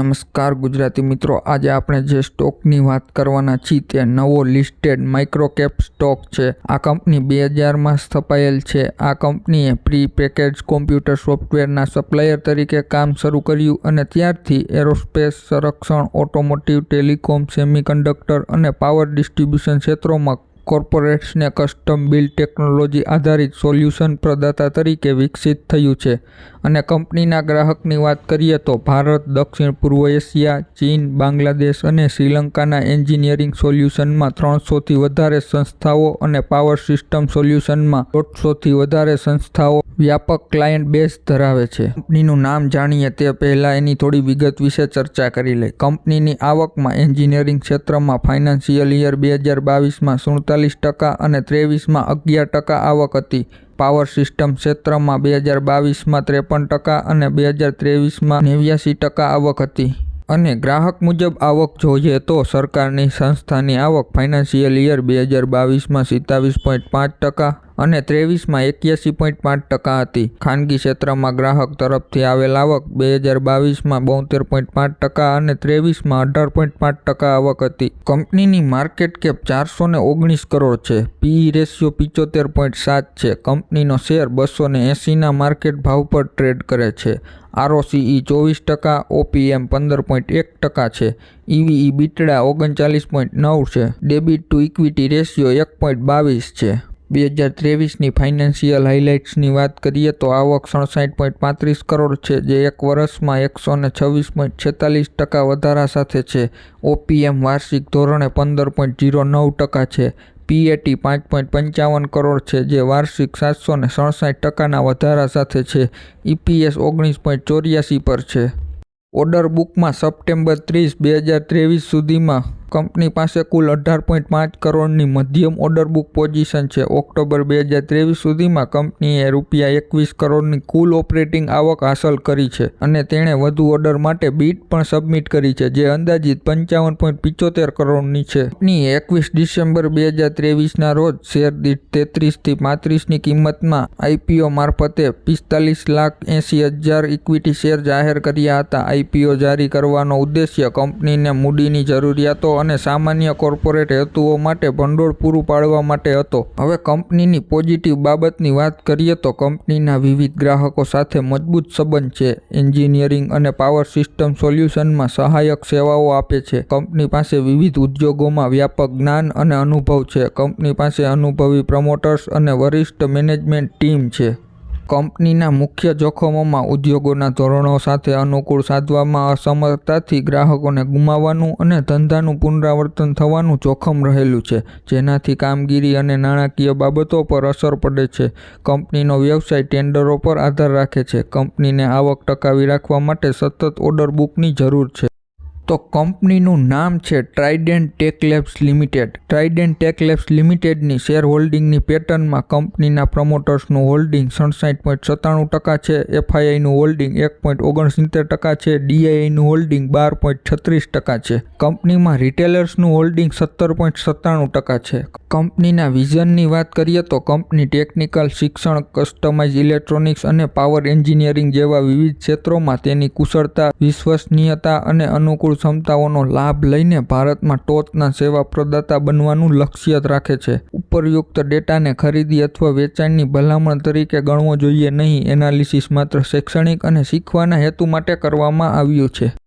નમસ્કાર ગુજરાતી મિત્રો, આજે આપણે જે સ્ટોકની વાત કરવાના છીએ તે નવો લિસ્ટેડ માઇક્રોકેપ સ્ટોક છે. આ કંપની બે હજારમાં સ્થપાયેલ છે. આ કંપનીએ પ્રી પેકેજ કોમ્પ્યુટર સોફ્ટવેરના સપ્લાયર તરીકે કામ શરૂ કર્યું અને ત્યારથી એરોસ્પેસ સંરક્ષણ ઓટોમોટિવ ટેલિકોમ સેમિકન્ડક્ટર અને પાવર ડિસ્ટ્રીબ્યુશન ક્ષેત્રોમાં કોર્પોરેટ્સને કસ્ટમ બિલ્ડ ટેકનોલોજી આધારિત સોલ્યુશન પ્રદાતા તરીકે વિકસિત થયું છે. અને કંપનીના ગ્રાહકની વાત કરીએ તો ભારત, દક્ષિણ પૂર્વ એશિયા, ચીન, બાંગ્લાદેશ અને શ્રીલંકાના એન્જિનિયરિંગ સોલ્યુશનમાં ત્રણસોથી વધારે સંસ્થાઓ અને પાવર સિસ્ટમ સોલ્યુશનમાં દોઢસોથી વધારે સંસ્થાઓ વ્યાપક ક્લાયન્ટ બેઝ ધરાવે છે. કંપનીનું નામ જાણીએ તે પહેલાં એની થોડી વિગત વિશે ચર્ચા કરી લઈ કંપનીની આવકમાં એન્જિનિયરિંગ ક્ષેત્રમાં ફાઇનાન્શિયલ યર બે હજાર બાવીસમાં સુડતાલીસ ટકા અને ત્રેવીસમાં અગિયાર ટકા આવક હતી. પાવર સિસ્ટમ ક્ષેત્રમાં બે હજાર બાવીસમાં ત્રેપન ટકા અને બે હજાર ત્રેવીસમાં નેવ્યાસી ટકા આવક હતી. અને ગ્રાહક મુજબ આવક જોઈએ તો સરકારની સંસ્થાની આવક ફાઇનાન્શિયલ યર બે હજાર બાવીસમાં સિત્તાવીસ પોઈન્ટ પાંચ ટકા અને ત્રેવીસમાં એક્યાસી પોઈન્ટ પાંચ ટકા હતી. ખાનગી ક્ષેત્રમાં ગ્રાહક તરફથી આવેલ આવક બે હજાર બાવીસમાં બોતેર પોઈન્ટ પાંચ ટકા અને ત્રેવીસમાં અઢાર પોઈન્ટ પાંચ ટકા આવક હતી. કંપનીની માર્કેટ કેપ ચારસો ને ઓગણીસ કરોડ છે. પીઈ રેશિયો પિચોતેર પોઈન્ટ સાત છે. કંપનીનો શેર બસો ને એંસીના માર્કેટ ભાવ પર ટ્રેડ કરે છે. આરઓસીઈ ચોવીસ ટકા, ઓપીએમ પંદર પોઈન્ટ એક ટકા છે. ઈવીઈ બીટડા ઓગણચાલીસ પોઈન્ટ નવ છે. ડેબિટ ટુ ઇક્વિટી રેશિયો એક પોઈન્ટ બાવીસ છે. બે હજાર ત્રેવીસની ફાઇનાન્શિયલ હાઇલાઇટ્સની વાત કરીએ તો આવક સડસાઠ પોઈન્ટ પાંત્રીસ કરોડ છે, જે એક વર્ષમાં એકસો ને છવ્વીસ પોઈન્ટ છેતાલીસ ટકા વધારા સાથે છે. ઓપીએમ વાર્ષિક ધોરણે પંદર પોઈન્ટ જીરો નવ ટકા છે. પીએટી પાંચ પોઈન્ટ પંચાવન કરોડ છે, જે વાર્ષિક સાતસો ને સડસાઠ ટકાના વધારા સાથે છે. ઇપીએસ ઓગણીસ પોઈન્ટ ચોર્યાસી પર છે. ઓર્ડર બુકમાં સપ્ટેમ્બર ત્રીસ, બે હજાર ત્રેવીસ સુધીમાં કંપની પાસે કુલ અઢાર પોઈન્ટ પાંચ કરોડની મધ્યમ ઓર્ડર બુક પોઝિશન છે. ઓક્ટોબર બે હજાર ત્રેવીસ સુધીમાં કંપનીએ રૂપિયા એકવીસ કરોડની કુલ ઓપરેટિંગ આવક હાંસલ કરી છે અને તેણે વધુ ઓર્ડર માટે બીટ પણ સબમિટ કરી છે, જે અંદાજિત પંચાવન પોઈન્ટ પિચોતેર કરોડની છે. કંપનીએ એકવીસ ડિસેમ્બર બે હજાર ત્રેવીસના રોજ શેર દીઠ તેત્રીસથી પાંત્રીસની કિંમતમાં આઈપીઓ મારફતે પિસ્તાલીસ લાખ એંસી હજાર ઇક્વિટી શેર જાહેર કર્યા હતા. આઈપીઓ જારી કરવાનો ઉદ્દેશ્ય કંપનીને મૂડીની જરૂરિયાતો અને સામાન્ય કોર્પોરેટ હેતુઓ માટે ભંડોળ પૂરું પાડવા માટે હતો. હવે કંપનીની પોઝિટિવ બાબતની વાત કરીએ તો કંપનીના વિવિધ ગ્રાહકો સાથે મજબૂત સંબંધ છે. એન્જિનિયરિંગ અને પાવર સિસ્ટમ સોલ્યુશનમાં સહાયક સેવાઓ આપે છે. કંપની પાસે વિવિધ ઉદ્યોગોમાં વ્યાપક જ્ઞાન અને અનુભવ છે. કંપની પાસે અનુભવી પ્રમોટર્સ અને વરિષ્ઠ મેનેજમેન્ટ ટીમ છે. કંપનીના મુખ્ય જોખમોમાં ઉદ્યોગોના ધોરણો સાથે અનુકૂળ સાધવામાં અસમર્થતાથી ગ્રાહકોને ગુમાવવાનું અને ધંધાનું પુનરાવર્તન થવાનું જોખમ રહેલું છે, જેનાથી કામગીરી અને નાણાકીય બાબતો પર અસર પડે છે. કંપનીનો વ્યવસાય ટેન્ડરો પર આધાર રાખે છે. કંપનીને આવક ટકાવી રાખવા માટે સતત ઓર્ડર બુકની જરૂર છે. તો કંપનીનું નામ છે Trident Tech Labs Limited Trident Tech Labs લિમિટેડની share હોલ્ડિંગની પેટર્નમાં કંપનીના પ્રમોટર્સનું હોલ્ડિંગ સડસાઠ પોઈન્ટ સત્તાણું ટકા છે એફઆઈઆઈનું હોલ્ડિંગ એક પોઈન્ટ ઓગણસિત્તેર ટકા છે ડીઆઈનું હોલ્ડિંગ બાર પોઈન્ટ છત્રીસ ટકા છે. કંપનીમાં રિટેલર્સનું હોલ્ડિંગ સત્તર પોઈન્ટ સત્તાણું ટકા છે. કંપનીના વિઝનની વાત કરીએ તો કંપની ટેકનિકલ શિક્ષણ કસ્ટમાઇઝ ઇલેક્ટ્રોનિક્સ અને પાવર એન્જિનિયરિંગ જેવા વિવિધ ક્ષેત્રોમાં તેની કુશળતા, વિશ્વસનીયતા અને અનુકૂળ ક્ષમતાઓનો લાભ લઈને ભારતમાં ટોચના સેવા પ્રદાતા બનવાનું લક્ષ્ય રાખે છે. ઉપરયુક્ત ડેટાને ખરીદી અથવા વેચાણની ભલામણ તરીકે ગણવો જોઈએ નહીં. એનાલિસિસ માત્ર શૈક્ષણિક અને શીખવાના હેતુ માટે કરવામાં આવ્યું છે.